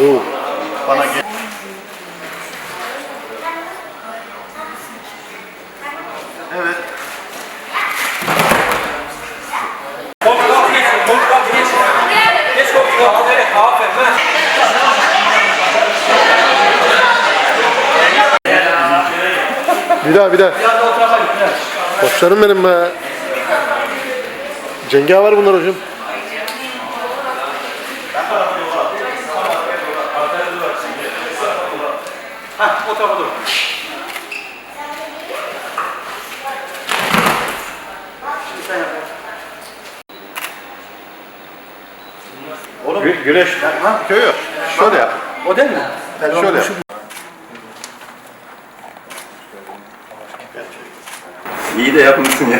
Oo. Bana gel. Evet. Bir daha bir daha. Koçlarım benim be. Cengaver bunlar hocam. Hah o tarafa dur. Şimdi sen yap. Oğlum Gü- güneş. Ha? Yok. Şöyle yap. o değil mi? Şöyle yap. İyi de yapmışsın ya.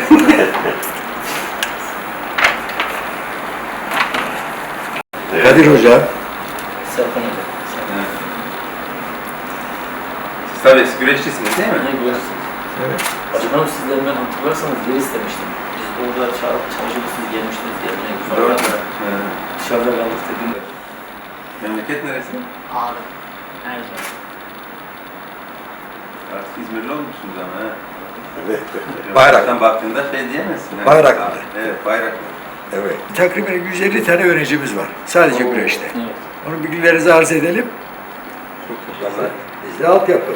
Kadir Hoca, Serkan Hoca. Siz tabii güreşçisiniz değil mi? Ne biliyorsunuz? Evet. Başkanım sizleri ben hatırlarsanız geri istemiştim. Biz orada çağırıp çalışırsınız gelmiştiniz diye. Ne güzel. Doğru. Ee, Dışarıda kaldık dedim. memleket neresi? Ağrı. Erzurum. Artık İzmirli olmuşsunuz ama ha. Evet. Bayraktan baktığında şey diyemezsin. ha. Bayraklı. Evet, bayraklı. Evet. Takriben 150 tane öğrencimiz var. Sadece güreşte. Evet. Onu bilgilerinizi arz edelim. Çok güzel. Bizde altyapı.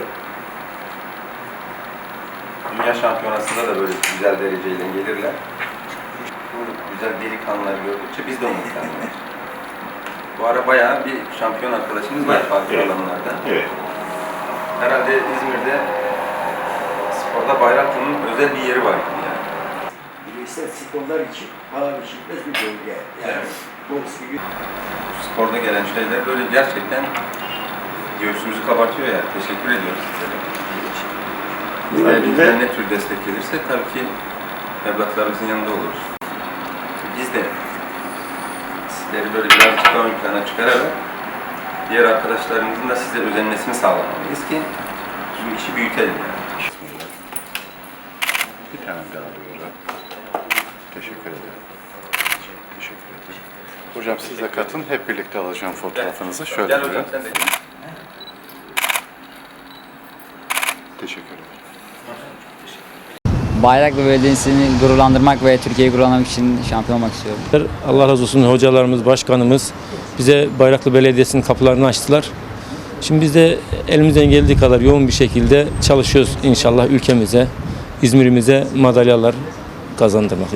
Dünya şampiyonasında da böyle güzel dereceyle gelirler. Bu güzel delikanlıları gördükçe biz de umutlanıyoruz. Bu ara bayağı bir şampiyon arkadaşımız var farklı alanlarda. Evet. Herhalde İzmir'de sporda Bayraklı'nın özel bir yeri var gibi yani. Bireysel sporlar için paha biçilmez bir bölge. Yani Evet. Sporda gelen şeyler böyle gerçekten göğsümüzü kabartıyor ya. Teşekkür ediyoruz. Tabii bizden ne tür destek gelirse tabii ki evlatlarımızın yanında oluruz. Biz de sizleri böyle birazcık daha ön plana çıkararak diğer arkadaşlarımızın da size özenmesini sağlamalıyız ki şu işi büyütelim yani. Bir tane daha alıyorum. Teşekkür ederim. Teşekkür ederim. Hocam siz de katın. Hep birlikte alacağım fotoğrafınızı. Şöyle Gel buyurun. hocam sen de. Teşekkür ederim. Bayraklı Belediyesi'ni gururlandırmak ve Türkiye'yi gururlandırmak için şampiyon olmak istiyorum. Allah razı olsun hocalarımız, başkanımız bize Bayraklı Belediyesi'nin kapılarını açtılar. Şimdi biz de elimizden geldiği kadar yoğun bir şekilde çalışıyoruz inşallah ülkemize, İzmir'imize madalyalar kazandırmak inşallah.